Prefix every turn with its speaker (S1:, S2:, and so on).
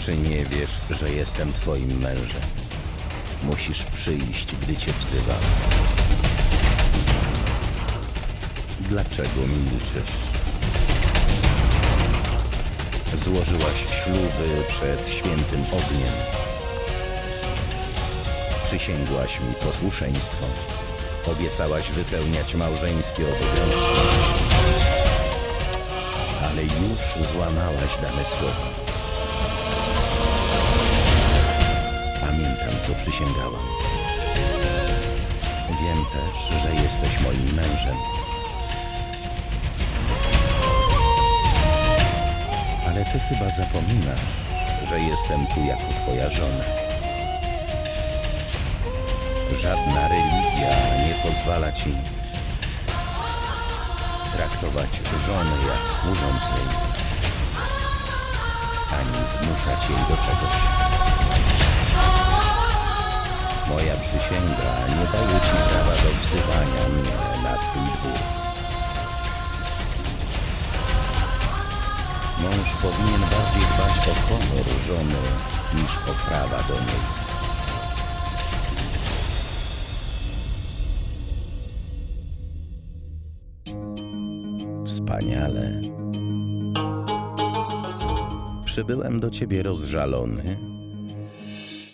S1: Czy nie wiesz, że jestem twoim mężem? Musisz przyjść, gdy cię wzywam. Dlaczego milczysz? Złożyłaś śluby przed świętym ogniem. Przysięgłaś mi posłuszeństwo. Obiecałaś wypełniać małżeńskie obowiązki. Ale już złamałaś dane słowa. Co przysięgałam. Wiem też, że jesteś moim mężem. Ale ty chyba zapominasz, że jestem tu jako twoja żona. Żadna religia nie pozwala ci traktować żony jak służącej, ani zmuszać jej do czegoś. Moja przysięga nie daje ci prawa do wzywania mnie na twój dwór. Mąż powinien bardziej dbać o honor żony niż o prawa do niej. Wspaniale. Przybyłem do ciebie rozżalony,